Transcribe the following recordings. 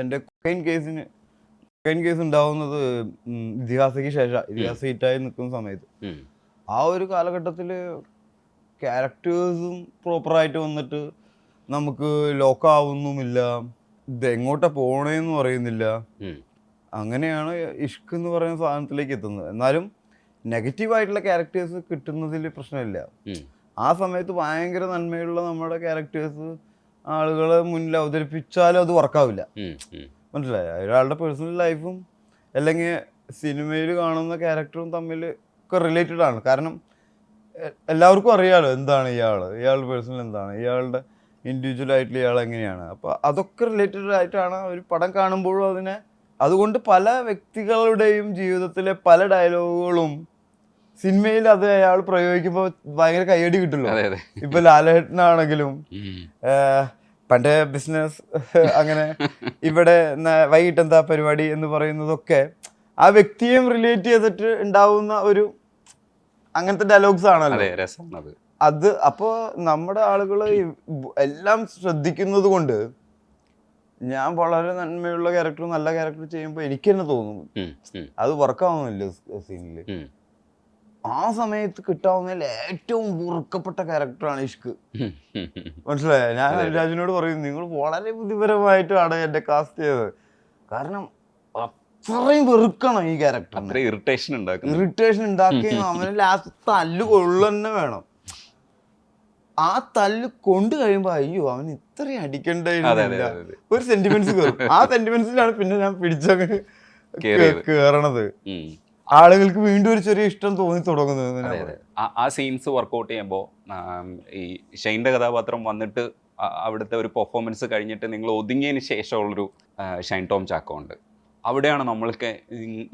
എന്റെ കൊക്കൈൻ കേസിന് cocaine case ഉണ്ടാവുന്നത് ഇതിഹാസയ്ക്ക് ശേഷം ഇതിഹാസ ഹിറ്റായി നിൽക്കുന്ന സമയത്ത്. ആ ഒരു കാലഘട്ടത്തിൽ ക്യാരക്ടേഴ്സും പ്രോപ്പറായിട്ട് വന്നിട്ട് നമുക്ക് ലോക്കാവുന്നുമില്ല ഇത് എങ്ങോട്ടാ പോണേന്ന് പറയുന്നില്ല. അങ്ങനെയാണ് ഇഷ്ക് എന്ന് പറയുന്ന സാധനത്തിലേക്ക് എത്തുന്നത്. എന്നാലും നെഗറ്റീവായിട്ടുള്ള ക്യാരക്ടേഴ്സ് കിട്ടുന്നതിൽ പ്രശ്നമില്ല. ആ സമയത്ത് ഭയങ്കര നന്മയുള്ള നമ്മുടെ ക്യാരക്ടേഴ്സ് ആളുകളെ മുന്നിൽ അവതരിപ്പിച്ചാലും അത് വർക്കാവില്ല മനസ്സിലായി? ഒരാളുടെ പേഴ്സണൽ ലൈഫും അല്ലെങ്കിൽ സിനിമയിൽ കാണുന്ന ക്യാരക്ടറും തമ്മിൽ ഒക്കെ റിലേറ്റഡ് ആണ്. കാരണം എല്ലാവർക്കും അറിയാലോ എന്താണ് ഇയാൾ ഇയാളുടെ പേഴ്സണൽ എന്താണ്? ഇയാളുടെ ഇൻഡിവിജ്വൽ ആയിട്ട് ഇയാൾ എങ്ങനെയാണ്? അപ്പോൾ അതൊക്കെ റിലേറ്റഡ് ആയിട്ടാണ് ഒരു പടം കാണുമ്പോഴും അതിനെ അതുകൊണ്ട് പല വ്യക്തികളുടെയും ജീവിതത്തിലെ പല ഡയലോഗുകളും സിനിമയിൽ അത് അയാൾ പ്രയോഗിക്കുമ്പോൾ ഭയങ്കര കയ്യടി കിട്ടുമല്ലോ. അതെ ഇപ്പൊ ലാലേട്ടനാണെങ്കിലും പണ്ട് ബിസിനസ് അങ്ങനെ ഇവിടെ വൈകിട്ട് എന്താ പരിപാടി എന്ന് പറയുന്നതൊക്കെ ആ വ്യക്തിയും റിലേറ്റ് ചെയ്തിട്ട് ഉണ്ടാവുന്ന ഒരു അങ്ങനത്തെ ഡയലോഗ്സ് ആണല്ലോ അതെ അപ്പോ അപ്പോൾ നമ്മുടെ ആളുകൾ എല്ലാം ശ്രദ്ധിക്കുന്നത് കൊണ്ട് ഞാൻ വളരെ നന്മയുള്ള ക്യാരക്ടർ നല്ല ക്യാരക്ടർ ചെയ്യുമ്പോൾ എനിക്ക് തന്നെ തോന്നും. അത് വർക്കാവുന്നില്ല സീനിൽ. ആ സമയത്ത് കിട്ടാവുന്ന ഏറ്റവും മുറുക്കപ്പെട്ട ക്യാരക്ടറാണ് ഇഷ്ക്. മനസ്സിലായോ? ഞാൻ രാജുവിനോട് പറയും നിങ്ങൾ വളരെ ബുദ്ധിപരമായിട്ടാണ് എന്റെ കാസ്റ്റ് ചെയ്തത്. കാരണം അത്രയും വെറുക്കണം ഈ ക്യാരക്ടർ ഇറിറ്റേഷൻ ഉണ്ടാക്കും ഇറിറ്റേഷൻ ഉണ്ടാക്കുകയും അവന് ലാസ്റ്റ് തല്ല് കൊള്ളന്നെ വേണം. ആ തല്ല് കൊണ്ടു കഴിയുമ്പോ അയ്യോ അവൻ ഇത്രയും അടിക്കണ്ട അടിക്കണ്ടായിരുന്നില്ല ഒരു സെന്റിമെന്റ്സ് കയറും ആ സെന്റിമെന്റ്സിലാണ് പിന്നെ ഞാൻ പിടിച്ചങ്ങ് കേറിയത്. കേറണത്. ആളുകൾക്ക് വീണ്ടും ഒരു ചെറിയ ഇഷ്ടം തോന്നി തുടങ്ങുന്നത്. ആ- സീൻസ് വർക്കൗട്ട് ചെയ്യുമ്പോൾ ഈ ഷൈന്റെ കഥാപാത്രം വന്നിട്ട് അവിടുത്തെ ഒരു പെർഫോമൻസ് കഴിഞ്ഞിട്ട് നിങ്ങൾ ഒതുങ്ങിയതിന് ശേഷമുള്ളൊരു ഷൈൻ ടോം ചാക്കോ ഉണ്ട് അവിടെയാണ് നമ്മൾക്ക്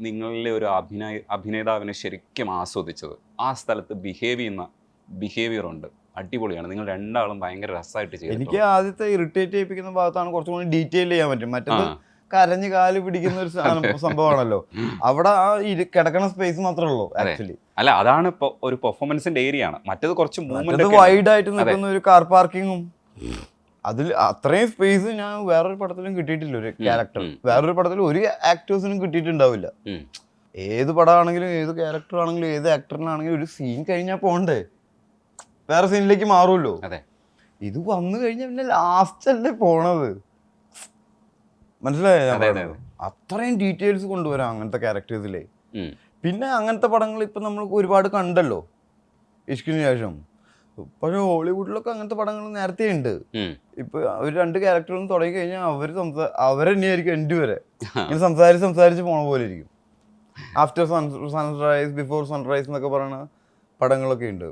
നിങ്ങളിലെ ഒരു അഭിനയ അഭിനേതാവിനെ ശരിക്കും ആസ്വദിച്ചത്. ആ സ്ഥലത്ത് ബിഹേവ് ചെയ്യുന്ന ബിഹേവിയർ ഉണ്ട്. അടിപൊളിയാണ്. നിങ്ങൾ രണ്ടാളും ഭയങ്കര രസമായിട്ട് എനിക്ക് ആദ്യത്തെ ഇറിറ്റേറ്റ് ചെയ്യിപ്പിക്കുന്ന ഭാഗത്താണ് കുറച്ചും കൂടി ഡീറ്റെയിൽ ചെയ്യാൻ പറ്റും. മറ്റേത്. കരഞ്ഞ് കാൽ പിടിക്കുന്ന ഒരു സംഭവമാണല്ലോ. അവിടെ ആ കിടക്കണ സ്പേസ് മാത്രമേ ഉള്ളൂ ആക്ച്വലി അല്ല അതാണ് ഇപ്പൊ ഒരു പെർഫോമൻസിന്റെ ഏരിയ ആണ്. മറ്റേത് കുറച്ച് മൂവ്മെന്റ് വൈഡ് ആയിട്ട് നിൽക്കുന്ന ഒരു കാർ പാർക്കിങ്ങും അതിൽ അത്രയും സ്പേസ് ഞാൻ വേറൊരു പടത്തിലും കിട്ടിയിട്ടില്ല ഒരു ക്യാരക്ടർ. വേറൊരു പടത്തിൽ ഒരു ആക്ടേഴ്സിനും കിട്ടിയിട്ടുണ്ടാവില്ല. ഏത് പടമാണെങ്കിലും ഏത് ക്യാരക്ടർ ആണെങ്കിലും ഏത് ആക്ടറിനാണെങ്കിലും ഒരു സീൻ കഴിഞ്ഞാൽ പോണ്ടേ? വേറെ സീനിലേക്ക് മാറുമല്ലോ. ഇത് വന്നു കഴിഞ്ഞാൽ പിന്നെ ലാസ്റ്റ് അല്ലേ പോണത്. മനസ്സിലായോ? അത്രയും ഡീറ്റെയിൽസ് കൊണ്ടുവരാം അങ്ങനത്തെ ക്യാരക്ടേഴ്സിലെ പിന്നെ അങ്ങനത്തെ പടങ്ങൾ ഇപ്പം നമ്മൾ ഒരുപാട് കണ്ടല്ലോ. ഇഷ്കിന് ശേഷം. പക്ഷെ ഹോളിവുഡിലൊക്കെ അങ്ങനത്തെ പടങ്ങൾ നേരത്തെ ഉണ്ട്. ഇപ്പൊ അവർ രണ്ട് ക്യാരക്ടറും തുടങ്ങി കഴിഞ്ഞാൽ അവർ സംസാ അവർ തന്നെയായിരിക്കും എന്റെ വരെ. ഇങ്ങനെ സംസാരിച്ച് സംസാരിച്ച് പോണ പോലെ ഇരിക്കും. After sun sunrise before sunrise എന്നൊക്കെ പറയുന്ന പടങ്ങളൊക്കെ ഉണ്ട്.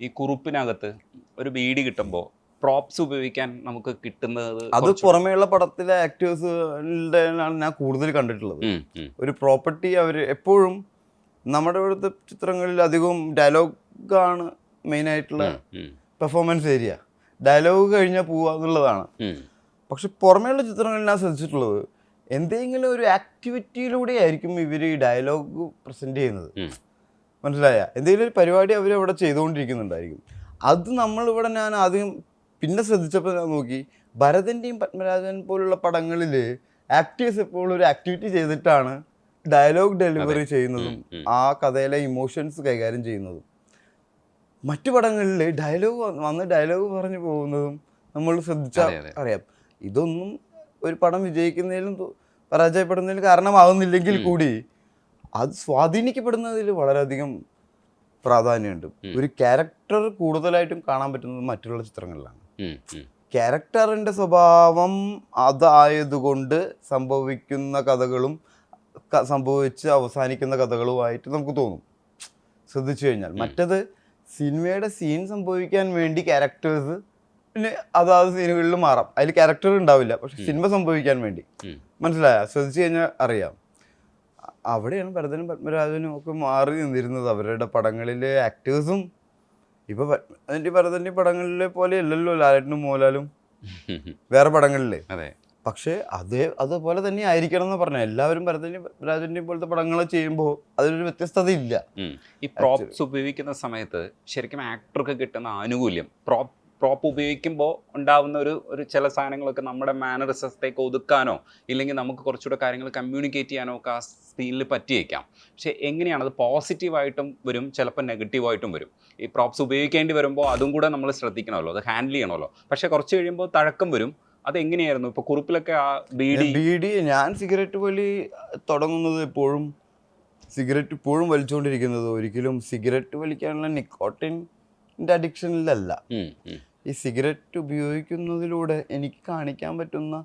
ഈ കുറുപ്പിനകത്ത് ഒരു ബീഡി കിട്ടുമ്പോൾ പ്രോപ്സ് ഉപയോഗിക്കാൻ നമുക്ക് കിട്ടുന്നത് അത് പുറമേയുള്ള പടത്തിലെ ആക്ടേഴ്സിന്റെ ഞാൻ കൂടുതൽ കണ്ടിട്ടുള്ളത്. ഒരു പ്രോപ്പർട്ടി അവർ എപ്പോഴും നമ്മുടെ ഇവിടുത്തെ ചിത്രങ്ങളിൽ അധികവും ഡയലോഗാണ് മെയിൻ ആയിട്ടുള്ള പെർഫോമൻസ് ഏരിയ ഡയലോഗ് കഴിഞ്ഞാൽ പോവുക എന്നുള്ളതാണ്. പക്ഷെ പുറമേയുള്ള ചിത്രങ്ങളിൽ ഞാൻ ശ്രദ്ധിച്ചിട്ടുള്ളത് എന്തെങ്കിലും ഒരു ആക്ടിവിറ്റിയിലൂടെ ആയിരിക്കും ഇവർ ഈ ഡയലോഗ് പ്രസന്റ് ചെയ്യുന്നത്. മനസ്സിലായ? എന്തെങ്കിലും ഒരു പരിപാടി അവർ അവിടെ ചെയ്തുകൊണ്ടിരിക്കുന്നുണ്ടായിരിക്കും. അത് നമ്മളിവിടെ ഞാൻ ആദ്യം പിന്നെ ശ്രദ്ധിച്ചപ്പോൾ ഞാൻ നോക്കി ഭരതന്റെയും പത്മരാജൻ പോലുള്ള പടങ്ങളിൽ ആക്ടേഴ്സ് എപ്പോഴും ഒരു ആക്ടിവിറ്റി ചെയ്തിട്ടാണ് ഡയലോഗ് ഡെലിവറി ചെയ്യുന്നതും. ആ കഥയിലെ ഇമോഷൻസ് കൈകാര്യം ചെയ്യുന്നതും മറ്റു പടങ്ങളിൽ ഡയലോഗ് വന്ന് ഡയലോഗ് പറഞ്ഞു പോകുന്നതും നമ്മൾ ശ്രദ്ധിച്ചാൽ. അറിയാം ഇതൊന്നും ഒരു പടം വിജയിക്കുന്നതിലും പരാജയപ്പെടുന്നതിലും കാരണമാകുന്നില്ലെങ്കിൽ കൂടി അത് സ്വാധീനിക്കപ്പെടുന്നതിൽ വളരെയധികം പ്രാധാന്യമുണ്ട് ഒരു ക്യാരക്ടർ കൂടുതലായിട്ടും കാണാൻ പറ്റുന്നത് മറ്റുള്ള ചിത്രങ്ങളിലാണ്. ക്യാരക്ടറിന്റെ സ്വഭാവം അതായതുകൊണ്ട് സംഭവിക്കുന്ന കഥകളും സംഭവിച്ച് അവസാനിക്കുന്ന കഥകളുമായിട്ട് നമുക്ക് തോന്നും. ശ്രദ്ധിച്ചു കഴിഞ്ഞാൽ. മറ്റത് സിനിമയുടെ സീൻ സംഭവിക്കാൻ വേണ്ടി ക്യാരക്ടേഴ്സ് പിന്നെ അതാത് സീനുകളിൽ മാറാം. അതിൽ ക്യാരക്ടർ ഉണ്ടാവില്ല പക്ഷെ സിനിമ സംഭവിക്കാൻ വേണ്ടി. മനസ്സിലായ? ശ്രദ്ധിച്ചു കഴിഞ്ഞാൽ അറിയാം. അവിടെയാണ് ഭരതനും പത്മരാജനും ഒക്കെ മാറി നിന്നിരുന്നത്. അവരുടെ പടങ്ങളിലെ ആക്ടേഴ്സും ഇപ്പൊ അതിന്റെ ഭരതന്റെ പടങ്ങളിലെ പോലെ അല്ലല്ലോ ലാലേട്ടനും മോലാലും വേറെ പടങ്ങളിലെ. അതെ. പക്ഷേ അതേ അതുപോലെ തന്നെ ആയിരിക്കണം എന്ന് പറഞ്ഞു. എല്ലാവരും ഭരതന്റെയും രാജന്റെയും പോലത്തെ പടങ്ങൾ ചെയ്യുമ്പോൾ അതിനൊരു വ്യത്യസ്തത ഇല്ല ഈ പ്രോപ്സ് ഉപയോഗിക്കുന്ന സമയത്ത് ശരിക്കും ആക്ടർക്ക് കിട്ടുന്ന ആനുകൂല്യം പ്രോപ്പ് പ്രോപ്പ് ഉപയോഗിക്കുമ്പോൾ ഉണ്ടാവുന്ന ഒരു ഒരു ചില സാധനങ്ങളൊക്കെ നമ്മുടെ മാനറിസത്തേക്ക് ഒതുക്കാനോ ഇല്ലെങ്കിൽ നമുക്ക് കുറച്ചുകൂടെ കാര്യങ്ങൾ കമ്മ്യൂണിക്കേറ്റ് ചെയ്യാനോ ഒക്കെ ആ സീനിൽ പറ്റിയേക്കാം. പക്ഷേ എങ്ങനെയാണ് അത് പോസിറ്റീവായിട്ടും വരും ചിലപ്പോൾ നെഗറ്റീവായിട്ടും വരും. ഈ പ്രോപ്സ് ഉപയോഗിക്കേണ്ടി വരുമ്പോൾ അതും കൂടെ നമ്മൾ ശ്രദ്ധിക്കണമല്ലോ അത് ഹാൻഡിൽ ചെയ്യണമല്ലോ. പക്ഷേ കുറച്ച് കഴിയുമ്പോൾ തഴക്കം വരും. അതെങ്ങനെയായിരുന്നു? ഇപ്പോൾ കുറിപ്പിലൊക്കെ ആ ബീഡി ബീഡി ഞാൻ സിഗരറ്റ് വലി തുടങ്ങുന്നത് എപ്പോഴും സിഗരറ്റ് ഇപ്പോഴും വലിച്ചുകൊണ്ടിരിക്കുന്നത് ഒരിക്കലും സിഗരറ്റ് വലിക്കാനുള്ള നിക്കോട്ടിന്റെ അഡിക്ഷനിലല്ല ഈ സിഗരറ്റ് ഉപയോഗിക്കുന്നതിലൂടെ എനിക്ക് കാണിക്കാൻ പറ്റുന്ന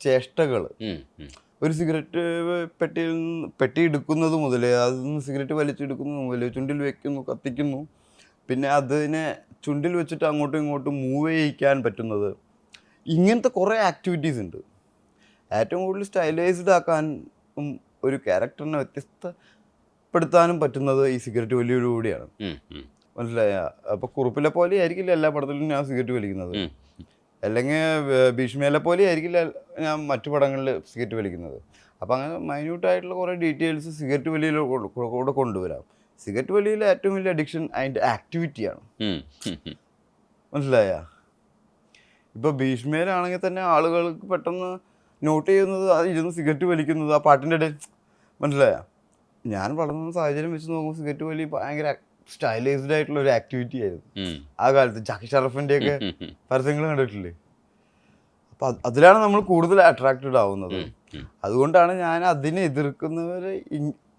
ചേഷ്ടകൾ. ഒരു സിഗരറ്റ് പെട്ടിയിൽ നിന്ന് പെട്ടി എടുക്കുന്നത് മുതൽ അതിൽ നിന്ന് സിഗരറ്റ് വലിച്ചെടുക്കുന്നത് മുതൽ ചുണ്ടിൽ വെക്കുന്നു കത്തിക്കുന്നു. പിന്നെ അതിനെ ചുണ്ടിൽ വെച്ചിട്ട് അങ്ങോട്ടും ഇങ്ങോട്ടും മൂവ് ചെയ്യിക്കാൻ പറ്റുന്നത്. ഇങ്ങനത്തെ കുറേ ആക്ടിവിറ്റീസ് ഉണ്ട്. ഏറ്റവും കൂടുതൽ സ്റ്റൈലൈസ്ഡ് ആക്കാൻ ഉം ഒരു ക്യാരക്ടറിനെ വ്യത്യസ്തപ്പെടുത്താനും പറ്റുന്നത് ഈ സിഗരറ്റ് വലിയോടുകൂടിയാണ് ഉം, ഉം, മനസ്സിലായ. അപ്പൊ കുറുപ്പിലെ പോലെ ആയിരിക്കില്ല എല്ലാ പടത്തിലും ഞാൻ സിഗരറ്റ് വലിക്കുന്നത്? അല്ലെങ്കിൽ ഭീഷ്മയിലെ പോലെ ആയിരിക്കില്ല ഞാൻ മറ്റു പടങ്ങളിൽ സിഗരറ്റ് വലിക്കുന്നത്? അപ്പം അങ്ങനെ മൈന്യൂട്ടായിട്ടുള്ള കുറേ ഡീറ്റെയിൽസ് സിഗരറ്റ് വലിയിൽ കൂടെ കൊണ്ടുവരാം. സിഗരറ്റ് വലിയിലെ ഏറ്റവും വലിയ അഡിക്ഷൻ അതിന്റെ ആക്ടിവിറ്റിയാണ്. മനസ്സിലായ? ഇപ്പോൾ ഭീഷ്മയിലാണെങ്കിൽ തന്നെ ആളുകൾക്ക് പെട്ടെന്ന് നോട്ട് ചെയ്യുന്നത് അത് ഇരുന്ന് സിഗരറ്റ് വലിക്കുന്നത് ആ പാട്ടിന്റെ ഇടയിൽ. മനസ്സിലായ? ഞാൻ വളർന്ന സാഹചര്യം വെച്ച് നോക്കുമ്പോൾ സിഗരറ്റ് വലി ഭയങ്കര സ്റ്റൈലൈസ്ഡ് ആയിട്ടുള്ള ഒരു ആക്ടിവിറ്റി ആയിരുന്നു. ആ കാലത്ത് ജാക്കി ഷറഫിന്റെ ഒക്കെ പരസ്യങ്ങൾ കണ്ടിട്ടില്ലേ? അപ്പൊ അതിലാണ് നമ്മൾ കൂടുതൽ അട്രാക്റ്റഡ് ആവുന്നത്. അതുകൊണ്ടാണ് ഞാൻ അതിനെ എതിർക്കുന്നവരെ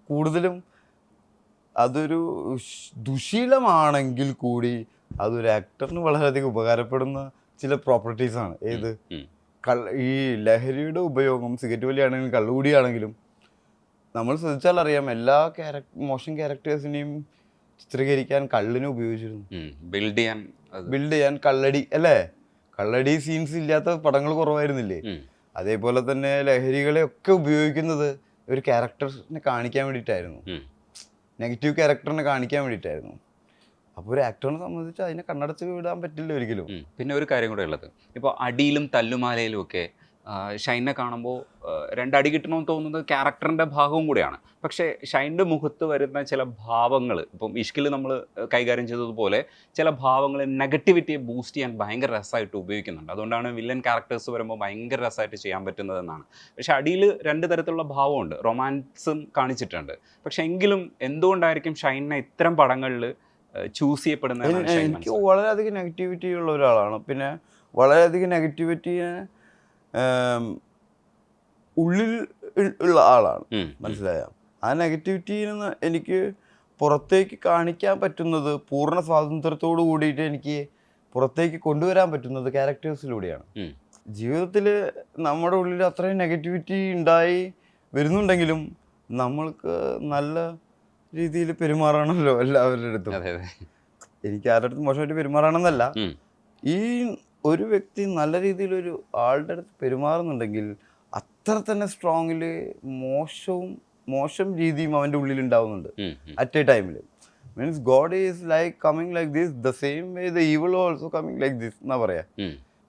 കൂടുതലും അതൊരു ദുശീലമാണെങ്കിൽ കൂടി അതൊരു ആക്ടറിന് വളരെയധികം ഉപകാരപ്പെടുന്ന ചില പ്രോപ്പർട്ടീസ് ആണ്. ഏത്? കള്ള ഈ ലഹരിയുടെ ഉപയോഗം സിഗരറ്റ് വലിയാണെങ്കിലും കള്ളുകൂടിയാണെങ്കിലും നമ്മൾ ശ്രദ്ധിച്ചാൽ അറിയാം എല്ലാ ക്യാരക്ടർ മോശം ക്യാരക്ടേഴ്സിനെയും ചിത്രീകരിക്കാൻ കള്ളിനെ ഉപയോഗിച്ചിരുന്നു. ബിൽഡ് ചെയ്യാൻ ബിൽഡ് ചെയ്യാൻ കള്ളടി അല്ലേ? കള്ളടി സീൻസ് ഇല്ലാത്ത പടങ്ങൾ കുറവായിരുന്നില്ലേ? അതേപോലെ തന്നെ ലഹരികളെ ഒക്കെ ഉപയോഗിക്കുന്നത് ഒരു ക്യാരക്ടറിനെ കാണിക്കാൻ വേണ്ടിയിട്ടായിരുന്നു. നെഗറ്റീവ് ക്യാരക്ടറിനെ കാണിക്കാൻ വേണ്ടിയിട്ടായിരുന്നു. അപ്പോൾ ഒരു ആക്ടറിനെ സംബന്ധിച്ച് അതിനെ കണ്ണടച്ച് വിടാൻ പറ്റില്ല ഒരിക്കലും. പിന്നെ ഒരു കാര്യം കൂടെ ഉള്ളത്. ഇപ്പോൾ അടിയിലും തല്ലുമാലയിലും ഒക്കെ ഷൈനെ കാണുമ്പോൾ രണ്ടടി കിട്ടണമെന്ന് തോന്നുന്നത് ക്യാരക്ടറിന്റെ ഭാഗവും കൂടിയാണ്. പക്ഷേ ഷൈന്റെ മുഖത്ത് വരുന്ന ചില ഭാവങ്ങൾ ഇപ്പം ഇഷ്കിൽ നമ്മൾ കൈകാര്യം ചെയ്തതുപോലെ ചില ഭാവങ്ങൾ നെഗറ്റിവിറ്റിയെ ബൂസ്റ്റ് ചെയ്യാൻ ഭയങ്കര രസമായിട്ട് ഉപയോഗിക്കുന്നുണ്ട്. അതുകൊണ്ടാണ് വില്ലൻ ക്യാരക്ടേഴ്സ് വരുമ്പോൾ ഭയങ്കര രസമായിട്ട് ചെയ്യാൻ പറ്റുന്നതെന്നാണ്. പക്ഷേ അടിയിൽ രണ്ട് തരത്തിലുള്ള ഭാവമുണ്ട്. റൊമാൻസും കാണിച്ചിട്ടുണ്ട്. പക്ഷേ എങ്കിലും എന്തുകൊണ്ടായിരിക്കും ഷൈനെ ഇത്തരം പടങ്ങളിൽ ചൂസ് ചെയ്യപ്പെടുന്നത് എനിക്ക്. വളരെയധികം നെഗറ്റിവിറ്റി ഉള്ള ഒരാളാണ്. പിന്നെ വളരെയധികം നെഗറ്റിവിറ്റിയെ ഉള്ളിൽ ഉള്ള ആളാണ്. മനസ്സിലായ ആ നെഗറ്റിവിറ്റിയിൽ നിന്ന് എനിക്ക് പുറത്തേക്ക് കാണിക്കാൻ പറ്റുന്നത് പൂർണ സ്വാതന്ത്ര്യത്തോടു കൂടിയിട്ട് എനിക്ക് പുറത്തേക്ക് കൊണ്ടുവരാൻ പറ്റുന്നത് ക്യാരക്ടേഴ്സിലൂടെയാണ്. ജീവിതത്തിൽ നമ്മുടെ ഉള്ളിൽ അത്രയും നെഗറ്റിവിറ്റി ഉണ്ടായി വരുന്നുണ്ടെങ്കിലും നമ്മൾക്ക് നല്ല രീതിയിൽ പെരുമാറണമല്ലോ എല്ലാവരുടെ അടുത്തും എനിക്ക് ആരുടെ അടുത്തും മോശമായിട്ട് പെരുമാറണമെന്നല്ല. ഈ ഒരു വ്യക്തി നല്ല രീതിയിൽ ഒരു ആളുടെ അടുത്ത് പെരുമാറുന്നുണ്ടെങ്കിൽ അത്ര തന്നെ സ്ട്രോങ്ങിൽ മോശവും മോശം രീതിയും അവന്റെ ഉള്ളിൽ ഉണ്ടാവുന്നുണ്ട്. അറ്റ് എ ടൈമിൽ means god is like coming like this the same way the evil also coming like this എന്നാ പറയാ.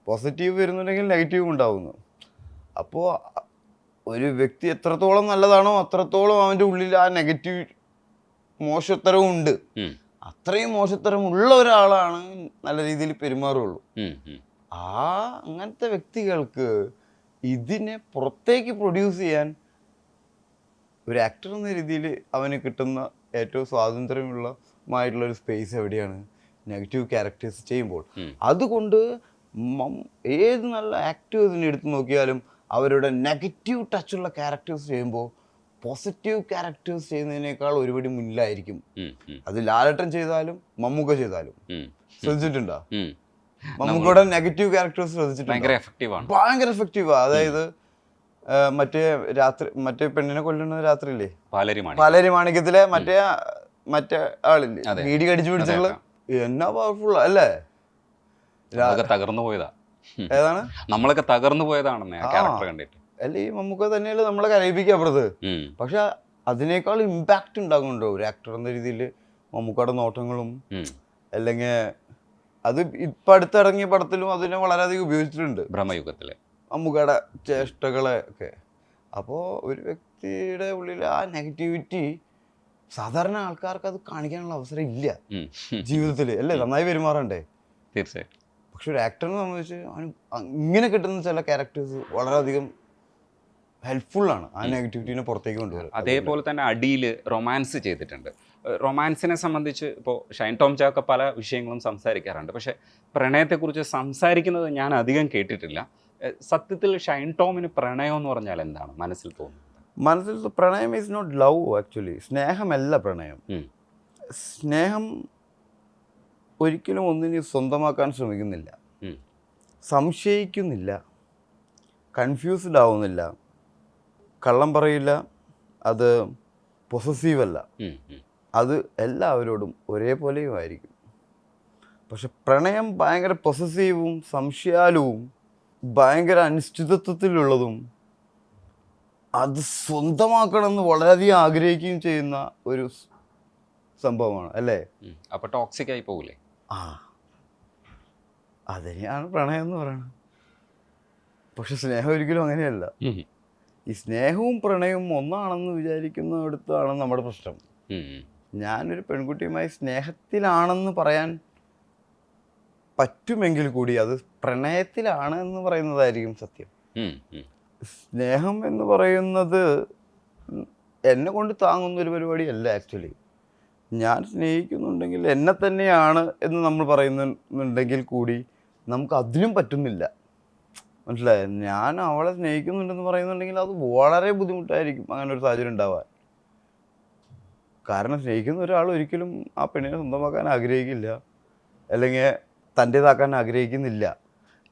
പോസിറ്റീവ് വരുന്നുണ്ടെങ്കിൽ നെഗറ്റീവും ഉണ്ടാവുന്നു. അപ്പോൾ ഒരു വ്യക്തി എത്രത്തോളം നല്ലതാണോ അത്രത്തോളം അവന്റെ ഉള്ളിൽ ആ നെഗറ്റീവ് മോശത്തരവും ഉണ്ട്. അത്രയും മോശത്തരമുള്ള ഒരാളാണ് നല്ല രീതിയിൽ പെരുമാറുള്ളൂ. ആ അങ്ങനത്തെ വ്യക്തികൾക്ക് ഇതിനെ പുറത്തേക്ക് പ്രൊഡ്യൂസ് ചെയ്യാൻ ഒരു ആക്ടർ എന്ന രീതിയിൽ അവന് കിട്ടുന്ന ഏറ്റവും സ്വാതന്ത്ര്യമുള്ള ഒരു സ്പേസ് എവിടെയാണ്? നെഗറ്റീവ് ക്യാരക്ടേഴ്സ് ചെയ്യുമ്പോൾ. അതുകൊണ്ട് ഏത് നല്ല ആക്ടേഴ്സിനെ എടുത്ത് നോക്കിയാലും അവരുടെ നെഗറ്റീവ് ടച്ചുള്ള ക്യാരക്ടേഴ്സ് ചെയ്യുമ്പോൾ പോസിറ്റീവ് ക്യാരക്ടേഴ്സ് ചെയ്യുന്നതിനേക്കാൾ ഒരുപടി മുന്നിലായിരിക്കും. അത് ലാലട്ടൻ ചെയ്താലും മമ്മൂക്ക ചെയ്താലും. ശ്രദ്ധിച്ചിട്ടുണ്ടോ. മമ്മൂക്കയുടെ നെഗറ്റീവ് ക്യാരക്ടേഴ്സ് ശ്രദ്ധിച്ചിട്ടുണ്ട്? ഭയങ്കര എഫക്റ്റീവാ അതായത് മറ്റേ രാത്രി മറ്റേ പെണ്ണിനെ കൊല്ലുന്ന രാത്രിയില്ലേ? ഇല്ലേ പാലേരി മാണിക്യത്തിലെ മറ്റേ മറ്റേ ആളില്ലേ. വീടി കടിച്ചു പിടിച്ചുള്ള എന്നാ പവർഫുൾ അല്ലേ? തകർന്നു പോയതാ. ഏതാണ്? നമ്മളൊക്കെ തകർന്നു പോയതാണെന്ന്. ക്യാരക്ടർ കണ്ടിട്ട്. അല്ല ഈ മമ്മൂക്ക തന്നെയല്ലേ നമ്മളെ കരയിപ്പിക്കുക അപ്പുറത്ത്. പക്ഷെ അതിനേക്കാൾ ഇമ്പാക്റ്റ് ഉണ്ടാകുന്നുണ്ടോ ഒരു ആക്ടർ എന്ന രീതിയിൽ മമ്മൂക്കയുടെ നോട്ടങ്ങളും? അല്ലെങ്കിൽ അത് ഇപ്പം അടുത്തിറങ്ങിയ പടത്തിലും അതിനെ വളരെയധികം ഉപയോഗിച്ചിട്ടുണ്ട്. ഭ്രമയുഗത്തിൽ മമ്മൂക്കയുടെ ചേഷ്ടകളെ ഒക്കെ. അപ്പോൾ ഒരു വ്യക്തിയുടെ ഉള്ളിൽ ആ നെഗറ്റിവിറ്റി സാധാരണ ആൾക്കാർക്ക് അത് കാണിക്കാനുള്ള അവസരം ഇല്ല. ജീവിതത്തിൽ അല്ലേ? നന്നായി പെരുമാറണ്ടേ? തീർച്ചയായും പക്ഷെ ഒരു ആക്ടറിനെ സംബന്ധിച്ച് അവന് ഇങ്ങനെ കിട്ടുന്ന ചില ക്യാരക്ടേഴ്സ് വളരെയധികം ഹെൽപ്ഫുള്ളാണ് ആ നെഗറ്റിവിറ്റീനെ പുറത്തേക്ക് കൊണ്ടുവരും അതേപോലെ തന്നെ അടിയിൽ റൊമാൻസ് ചെയ്തിട്ടുണ്ട്. റൊമാൻസിനെ സംബന്ധിച്ച് ഇപ്പോൾ ഷൈൻ ടോം ചാക്ക പല വിഷയങ്ങളും സംസാരിക്കാറുണ്ട്. പക്ഷേ പ്രണയത്തെക്കുറിച്ച് സംസാരിക്കുന്നത് ഞാൻ അധികം കേട്ടിട്ടില്ല. സത്യത്തിൽ ഷൈൻ ടോമിന് പ്രണയം എന്ന് പറഞ്ഞാൽ എന്താണ്? മനസ്സിൽ തോന്നുന്നത്? മനസ്സിൽ പ്രണയം ഈസ് നോട്ട് ലവ് ആക്ച്വലി സ്നേഹമല്ല പ്രണയം. സ്നേഹം ഒരിക്കലും ഒന്നിനെ സ്വന്തമാക്കാൻ ശ്രമിക്കുന്നില്ല. സംശയിക്കുന്നില്ല. കൺഫ്യൂസ്ഡ് ആവുന്നില്ല. കള്ളം പറയില്ല അത് പൊസസീവ് അല്ല. അത് എല്ലാവരോടും ഒരേപോലെയും ആയിരിക്കും. പക്ഷെ പ്രണയം ഭയങ്കര പൊസസീവും സംശയാലുവും ഭയങ്കര അനിശ്ചിതത്വത്തിലുള്ളതും അത് സ്വന്തമാക്കണമെന്ന് വളരെയധികം ആഗ്രഹിക്കുകയും ചെയ്യുന്ന ഒരു സംഭവമാണ് അല്ലേ. അപ്പൊ ടോക്സിക് ആയി പോകില്ലേ ആ. അതിനെയാണ് പ്രണയം എന്ന് പറയുന്നത് പക്ഷെ സ്നേഹം ഒരിക്കലും അങ്ങനെയല്ല. ഈ സ്നേഹവും പ്രണയവും ഒന്നാണെന്ന് വിചാരിക്കുന്നിടത്താണ് നമ്മുടെ പ്രശ്നം. ഞാനൊരു പെൺകുട്ടിയുമായി സ്നേഹത്തിലാണെന്ന് പറയാൻ പറ്റുമെങ്കിൽ കൂടി അത് പ്രണയത്തിലാണ് എന്ന് പറയുന്നതായിരിക്കും സത്യം. സ്നേഹം എന്ന് പറയുന്നത് എന്നെ കൊണ്ട് താങ്ങുന്ന ഒരു പരിപാടിയല്ല ആക്ച്വലി ഞാൻ സ്നേഹിക്കുന്നുണ്ടെങ്കിൽ എന്നെ തന്നെയാണ് എന്ന് നമ്മൾ പറയുന്നുണ്ടെങ്കിൽ കൂടി നമുക്ക് അതിനും പറ്റുന്നില്ല മനസ്സിലായോ? ഞാൻ അവളെ സ്നേഹിക്കുന്നുണ്ടെന്ന് പറയുന്നുണ്ടെങ്കിൽ അത് വളരെ ബുദ്ധിമുട്ടായിരിക്കും അങ്ങനെ ഒരു സാഹചര്യം ഉണ്ടാവാൻ. കാരണം സ്നേഹിക്കുന്ന ഒരാൾ ഒരിക്കലും ആ പെണ്ണിനെ സ്വന്തമാക്കാൻ ആഗ്രഹിക്കില്ല. അല്ലെങ്കിൽ തന്റേതാക്കാൻ ആഗ്രഹിക്കുന്നില്ല.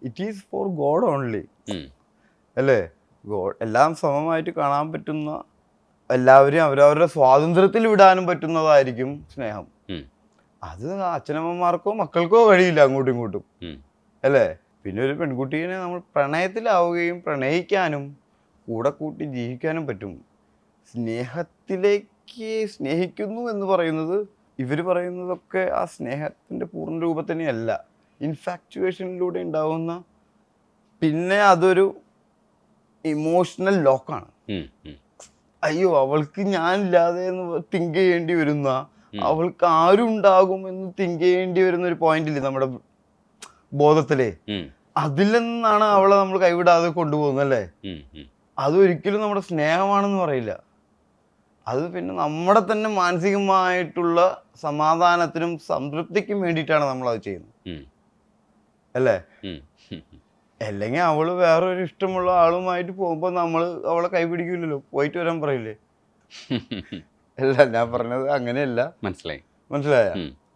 It is for god only. അല്ലേ? ഗോഡ് എല്ലാം സമമായിട്ട് കാണാൻ പറ്റുന്ന എല്ലാവരെയും അവരവരുടെ സ്വാതന്ത്ര്യത്തിൽ വിടാനും പറ്റുന്നതായിരിക്കും സ്നേഹം. അത് അച്ഛനമ്മമാർക്കോ മക്കൾക്കോ കഴിയില്ല അങ്ങോട്ടും ഇങ്ങോട്ടും. അല്ലേ? പിന്നെ ഒരു പെൺകുട്ടീനെ നമ്മൾ പ്രണയത്തിലാവുകയും പ്രണയിക്കാനും കൂടെ കൂട്ടി ജീവിക്കാനും പറ്റും. സ്നേഹത്തിലേക്ക് സ്നേഹിക്കുന്നു എന്ന് പറയുന്നത് ഇവർ പറയുന്നതൊക്കെ ആ സ്നേഹത്തിന്റെ പൂർണ രൂപം തന്നെയല്ല. ഇൻഫാക്ച്വേഷനിലൂടെ ഉണ്ടാവുന്ന പിന്നെ അതൊരു ഇമോഷണൽ ലോക്കാണ്. അയ്യോ അവൾക്ക് ഞാനില്ലാതെ എന്ന് തിങ്ക് ചെയ്യേണ്ടി വരുന്ന അവൾക്ക് ആരും ഉണ്ടാകും എന്ന് തിങ്ക് ചെയ്യേണ്ടി വരുന്ന ഒരു പോയിന്റ് പോയിന്റില്ലേ നമ്മുടെ ബോധത്തിലെ. അതിൽ നിന്നാണ് അവളെ നമ്മൾ കൈവിടാതെ കൊണ്ടുപോകുന്നത് അല്ലേ. അതൊരിക്കലും നമ്മുടെ സ്നേഹമാണെന്ന് പറയില്ല. അത് പിന്നെ നമ്മുടെ തന്നെ മാനസികമായിട്ടുള്ള സമാധാനത്തിനും സംതൃപ്തിക്കും വേണ്ടിയിട്ടാണ് നമ്മൾ അത് ചെയ്യുന്നത് അല്ലേ. അല്ലെങ്കിൽ അവൾ വേറൊരു ഇഷ്ടമുള്ള ആളുമായിട്ട് പോകുമ്പോൾ നമ്മൾ അവളെ കൈപിടിക്കില്ലല്ലോ. പോയിട്ട് വരാൻ പറയില്ലേ? അല്ല ഞാൻ പറഞ്ഞത് അങ്ങനെയല്ല. മനസ്സിലായി. മനസ്സിലായ.